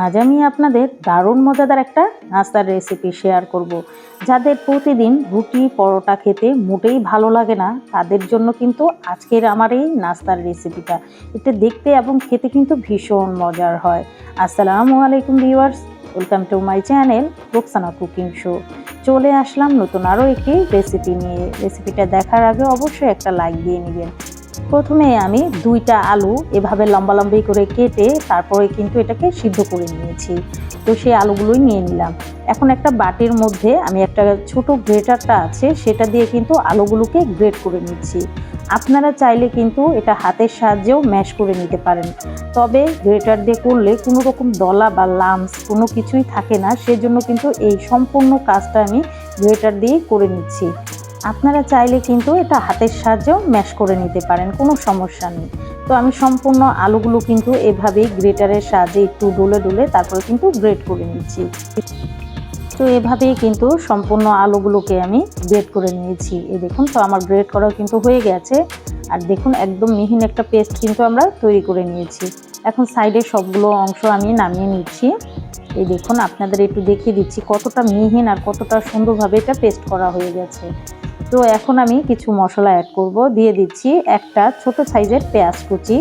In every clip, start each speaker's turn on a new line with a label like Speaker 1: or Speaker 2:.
Speaker 1: আজ আমি আপনাদের দারুণ মজাদার একটা নাস্তার রেসিপি শেয়ার করব। যাদের প্রতিদিন রুটি পরোটা খেতে মোটেই ভালো লাগে না, তাদের জন্য কিন্তু আজকের আমার এই নাস্তার রেসিপিটা এটা দেখতে এবং খেতে কিন্তু ভীষণ মজার হয়। আসসালামু আলাইকুম viewers welcome to my channel Roksana cooking show চলে আসলাম নতুন আরও একটি রেসিপি নিয়ে। রেসিপিটা দেখার আগে অবশ্যই একটা লাইক দিয়ে নেবেন। প্রথমে আমি দুইটা আলু এভাবে লম্বা লম্বি করে কেটে তারপরে কিন্তু এটাকে সিদ্ধ করে নিয়েছি। তো সেই আলুগুলোই নিয়ে নিলাম। এখন একটা বাটির মধ্যে আমি একটা ছোট গ্রেটারটা আছে, সেটা দিয়ে কিন্তু আলুগুলোকে গ্রেট করে নিচ্ছি। আপনারা চাইলে কিন্তু এটা হাতের সাহায্যেও ম্যাশ করে নিতে পারেন। তবে গ্রেটার দিয়ে করলে কোনো রকম দলা বা লামস কোনো কিছুই থাকে না, সেজন্য কিন্তু এই সম্পূর্ণ কাজটা আমি গ্রেটার দিয়েই করে নিচ্ছি। আপনারা চাইলে কিন্তু এটা হাতের সাহায্যেও ম্যাশ করে নিতে পারেন, কোনো সমস্যা নেই। তো আমি সম্পূর্ণ আলুগুলো কিন্তু এভাবেই গ্রেটারের সাহায্যে একটু ডুলে ডুলে তারপরে কিন্তু গ্রেট করে নিচ্ছি। তো এভাবেই কিন্তু সম্পূর্ণ আলুগুলোকে আমি গ্রেট করে নিয়েছি। এই দেখুন, তো আমার গ্রেট করাও কিন্তু হয়ে গেছে। আর দেখুন, একদম মিহিন একটা পেস্ট কিন্তু আমরা তৈরি করে নিয়েছি। এখন সাইডে সবগুলো অংশ আমি নামিয়ে নিচ্ছি। এই দেখুন, আপনাদের একটু দেখিয়ে দিচ্ছি কতটা মিহিন আর কতটা সুন্দরভাবে এটা পেস্ট করা হয়ে গেছে। তো এখন আমি কিছু মশলা অ্যাড করব। দিয়ে দিচ্ছি একটা ছোট সাইজের পেঁয়াজ কুচি।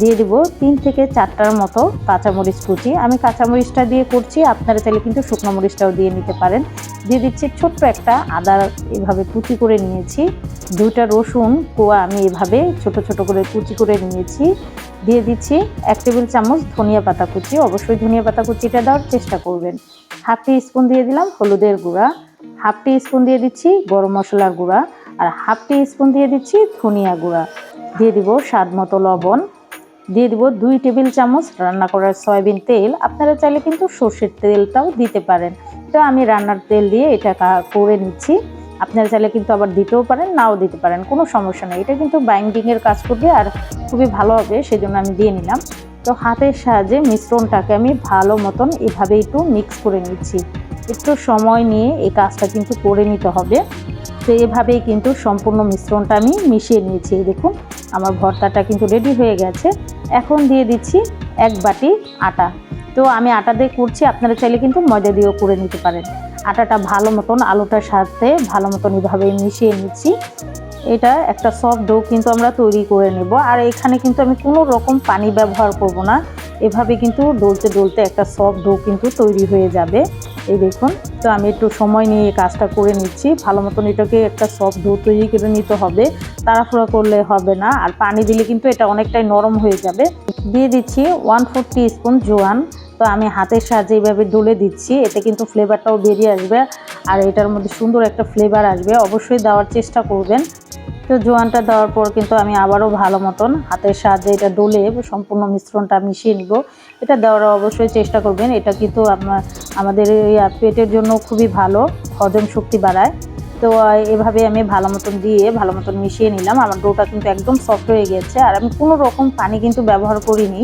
Speaker 1: দিয়ে দিব তিন থেকে চারটার মতো কাঁচামরিচ কুচি। আমি কাঁচামরিচটা দিয়ে করছি, আপনারা চাইলে কিন্তু শুকনো মরিচটাও দিয়ে নিতে পারেন। দিয়ে দিচ্ছি ছোট্ট একটা আদা এভাবে কুচি করে নিয়েছি। দুইটা রসুন, কোয়া আমি এভাবে ছোট ছোট করে কুচি করে নিয়েছি। দিয়ে দিচ্ছি এক টেবিল চামচ ধনিয়া পাতা কুচি। অবশ্যই ধনিয়া পাতা কুচিটা দেওয়ার চেষ্টা করবেন। হাফ টি স্পুন দিয়ে দিলাম হলুদের গুঁড়া। হাফ টি স্পুন দিয়ে দিচ্ছি গরম মশলার গুঁড়া আর হাফ টি স্পুন দিয়ে দিচ্ছি ধনিয়া গুঁড়া। দিয়ে দিব স্বাদ মতো লবণ। দিয়ে দিব দুই টেবিল চামচ রান্না করার সয়াবিন তেল। আপনারা চাইলে কিন্তু সর্ষের তেলটাও দিতে পারেন। তো আমি রান্নার তেল দিয়ে এটা করে নিচ্ছি। আপনারা চাইলে কিন্তু আবার দিতেও পারেন, নাও দিতে পারেন, কোনো সমস্যা নেই। এটা কিন্তু বাইন্ডিংয়ের কাজ করবে আর খুবই ভালো হবে, সেজন্য আমি দিয়ে নিলাম। তো হাতের সাহায্যে মিশ্রণটাকে আমি ভালো মতন এভাবে একটু মিক্স করে নিচ্ছি। একটু সময় নিয়ে এই কাজটা কিন্তু করে নিতে হবে। তো এভাবেই কিন্তু সম্পূর্ণ মিশ্রণটা আমি মিশিয়ে নিয়েছি। দেখুন, আমার ভর্তাটা কিন্তু রেডি হয়ে গেছে। এখন দিয়ে দিচ্ছি এক বাটি আটা। তো আমি আটা দিয়ে করছি, আপনারা চাইলে কিন্তু ময়দা দিয়েও করে নিতে পারেন। আটাটা ভালো মতন আলুটার সাথে ভালো মতন এভাবে মিশিয়ে নিচ্ছি। এটা একটা সফট ডো কিন্তু আমরা তৈরি করে নেব। আর এখানে কিন্তু আমি কোনো রকম পানি ব্যবহার করব না। এভাবে কিন্তু ডলতে ডলতে একটা সফট ডো কিন্তু তৈরি হয়ে যাবে। এই দেখুন, তো আমি একটু সময় নিয়ে কাজটা করে নিচ্ছি। ভালো মতন এটাকে একটা সফট ডো তৈরি করে নিতে হবে। তাড়াহুড়া করলে হবে না, আর পানি দিলে কিন্তু এটা অনেকটাই নরম হয়ে যাবে। দিয়ে দিচ্ছি ওয়ান ফোর স্পুন জোয়ান। তো আমি হাতের সাহায্যে এইভাবে ডলে দিচ্ছি, এতে কিন্তু ফ্লেভারটাও বেরিয়ে আসবে। আর এটার মধ্যে সুন্দর একটা ফ্লেভার আসবে। অবশ্যই দেওয়ার চেষ্টা করবেন। তো জোয়ানটা দেওয়ার পর কিন্তু আমি আবারও ভালো মতন হাতের সাহায্যে এটা ডলে সম্পূর্ণ মিশ্রণটা মিশিয়ে নিব। এটা দেওয়ার অবশ্যই চেষ্টা করবেন। এটা কিন্তু আমাদের পেটের জন্য খুবই ভালো, হজম শক্তি বাড়ায়। তো এভাবে আমি ভালো মতন দিয়ে, ভালো মতন মিশিয়ে নিলাম। আমার ডোটা কিন্তু একদম সফট হয়ে গেছে। আর আমি কোনো রকম পানি কিন্তু ব্যবহার করিনি।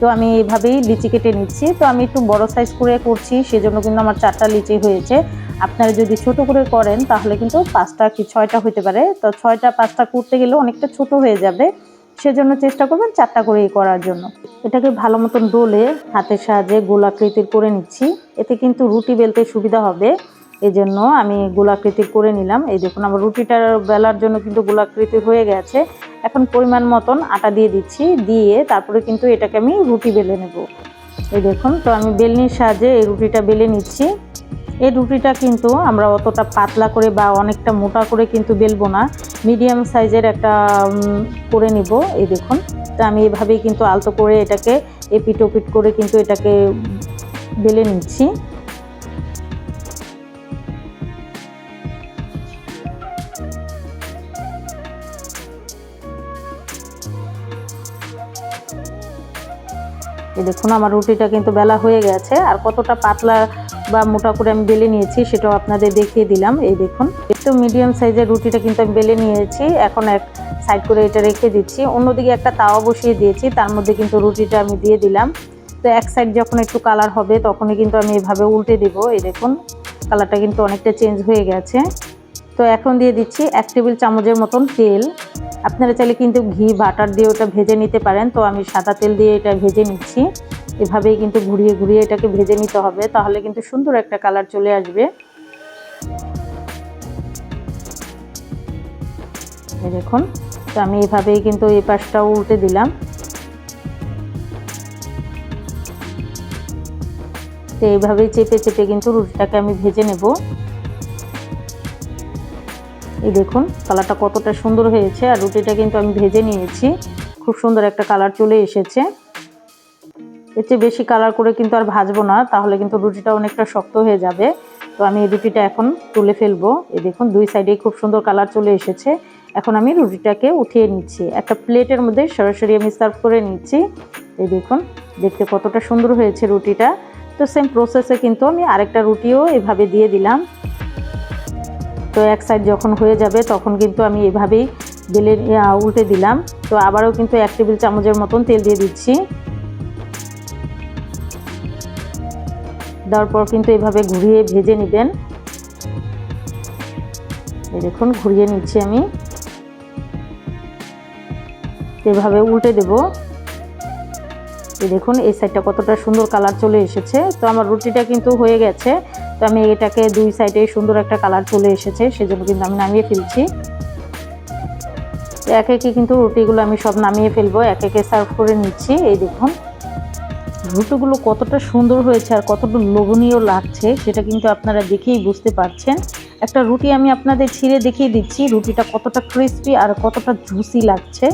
Speaker 1: তো আমি এইভাবেই লিচি কেটে নিচ্ছি। তো আমি একটু বড় সাইজ করে করছি, সেজন্য কিন্তু আমার চারটা লিচি হয়েছে। আপনারা যদি ছোট করে করেন, তাহলে কিন্তু পাঁচটা কি ছয়টা হতে পারে। তো ছয়টা, পাঁচটা করতে গেলে অনেকটা ছোট হয়ে যাবে। সেজন্য চেষ্টা করবেন চারটা করেই করার জন্য। এটাকে ভালো মতন ডোলে হাতের সাহায্যে গোলাকৃতির করে নিচ্ছি। এতে কিন্তু রুটি বেলতে সুবিধা হবে। এই জন্য আমি গোলাকৃতির করে নিলাম। এই দেখুন, আমার রুটিটার বেলার জন্য কিন্তু গোলাকৃতি হয়ে গেছে। এখন পরিমাণ মতন আটা দিয়ে দিচ্ছি। দিয়ে তারপরে কিন্তু এটাকে আমি রুটি বেলে নেব। এই দেখুন, তো আমি বেলনির সাহায্যে এই রুটিটা বেলে নিচ্ছি। এই রুটিটা কিন্তু আমরা অতটা পাতলা করে বা অনেকটা মোটা করে কিন্তু বেলবো না। মিডিয়াম সাইজের একটা করে নিব। এই দেখুন, তা আমি এভাবেই কিন্তু আলতো করে এটাকে এপিট ওপিট করে কিন্তু এটাকে বেলে নিচ্ছি। এই দেখুন, আমার রুটিটা কিন্তু বেলা হয়ে গেছে। আর কতটা পাতলা বা মোটা করে আমি বেলে নিয়েছি সেটাও আপনাদের দেখিয়ে দিলাম। এই দেখুন, একটু মিডিয়াম সাইজের রুটিটা কিন্তু আমি বেলে নিয়েছি। এখন এক সাইড করে এটা রেখে দিচ্ছি। অন্যদিকে একটা তাওয়া বসিয়ে দিয়েছি, তার মধ্যে কিন্তু রুটিটা আমি দিয়ে দিলাম। তো এক সাইড যখন একটু কালার হবে, তখনই কিন্তু আমি এভাবে উল্টে দিব। এই দেখুন কালারটা কিন্তু অনেকটা চেঞ্জ হয়ে গেছে। তো এখন দিয়ে দিচ্ছি এক টেবিল চামচের মতন তেল। আপনারা চাইলে কিন্তু ঘি, বাটার দিয়ে ওটা ভেজে নিতে পারেন। তো আমি সাদা তেল দিয়ে এটা ভেজে নিচ্ছি। এভাবেই কিন্তু ঘুরিয়ে ঘুরিয়ে এটাকে ভেজে নিতে হবে। তাহলে কিন্তু সুন্দর একটা কালার চলে আসবে। দেখুন, তো আমি এভাবেই কিন্তু এই পাশটাও উল্টে দিলাম। তো এইভাবেই চেপে চেপে কিন্তু রুটিটাকে আমি ভেজে নেব। এই দেখুন, কালারটা কতটা সুন্দর হয়েছে, আর রুটিটা কিন্তু আমি ভেজে নিয়েছি। খুব সুন্দর একটা কালার চলে এসেছে। এর চেয়ে বেশি কালার করে কিন্তু আর ভাজবো না, তাহলে কিন্তু রুটিটা অনেকটা শক্ত হয়ে যাবে। তো আমি এই রুটিটা এখন তুলে ফেলব। এই দেখুন, দুই সাইডেই খুব সুন্দর কালার চলে এসেছে। এখন আমি রুটিটাকে উঠিয়ে নিচ্ছি। একটা প্লেটের মধ্যে সরাসরি আমি সার্ভ করে নিচ্ছি। এই দেখুন, দেখতে কতটা সুন্দর হয়েছে রুটিটা। তো সেম প্রসেসে কিন্তু আমি আরেকটা রুটিও এভাবে দিয়ে দিলাম। তো এক সাইড যখন হয়ে যাবে, তখন কিন্তু আমি এভাবেই বেলে উল্টে দিলাম। তো আবারও কিন্তু এক টেবিল চামচের মতন তেল দিয়ে দিচ্ছি। দেওয়ার পর কিন্তু এভাবে ঘুরিয়ে ভেজে নেবেন। দেখুন, ঘুরিয়ে নিচ্ছি আমি। এভাবে উল্টে দেব। এই দেখুন, এই সাইডটা কতটা সুন্দর কালার চলে এসেছে। তো আমার রুটিটা কিন্তু হয়ে গেছে। তো আমি এটাকে দুই সাইডে সুন্দর একটা কালার চলে এসেছে, সেজন্য কিন্তু আমি নামিয়ে ফেলছি। এক একে কিন্তু রুটিগুলো আমি সব নামিয়ে ফেলব, এক একে সার্ভ করে নিচ্ছি, এই দেখুন। রুটিগুলো কতটা সুন্দর হয়েছে আর কতটা লোভনীয় লাগছে, সেটা কিন্তু আপনারা দেখেই বুঝতে পারছেন। একটা রুটি আমি আপনাদের ছিঁড়ে দেখিয়ে দিচ্ছি, রুটিটা কতটা ক্রিস্পি আর কতটা জুসি লাগছে।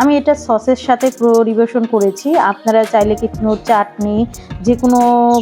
Speaker 1: আমি এটা সসের সাথে পরিবেশন করেছি। আপনারা চাইলে কিন্তু চাটনি যে কোনো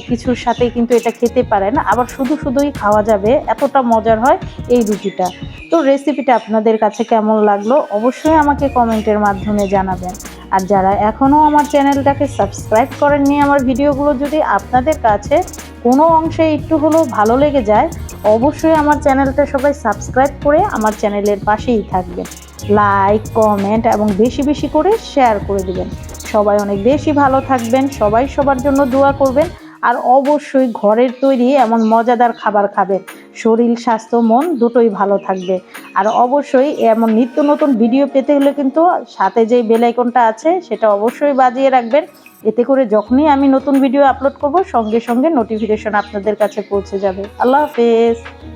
Speaker 1: কিছুর সাথে কিন্তু এটা খেতে পারেন। আবার শুধু শুধুই খাওয়া যাবে, এতটা মজার হয় এই রুটিটা। তো রেসিপিটা আপনাদের কাছে কেমন লাগল অবশ্যই আমাকে কমেন্টের মাধ্যমে জানাবেন। আর যারা এখনও আমার চ্যানেলটাকে সাবস্ক্রাইব করেননি আমার ভিডিওগুলো, যদি আপনাদের কাছে কোনো অংশে একটু হলেও ভালো লেগে যায়, অবশ্যই আমার চ্যানেলটা সবাই সাবস্ক্রাইব করে আমার চ্যানেলের পাশেই থাকবেন। লাইক কমেন্ট এবং বেশি বেশি করে শেয়ার করে দেবেন। সবাই অনেক বেশি ভালো থাকবেন, সবাই সবার জন্য দোয়া করবেন আর অবশ্যই ঘরের তৈরি এমন মজাদার খাবার খাবেন। শরীর, স্বাস্থ্য, মন দুটোই ভালো থাকবে। আর অবশ্যই এমন নিত্য নতুন ভিডিও পেতে হলে কিন্তু সাথে যেই বেলাইকনটা আছে সেটা অবশ্যই বাজিয়ে রাখবেন। এতে করে যখনই আমি নতুন ভিডিও আপলোড করব, সঙ্গে সঙ্গে নোটিফিকেশন আপনাদের কাছে পৌঁছে যাবে। আল্লাহ হাফেজ।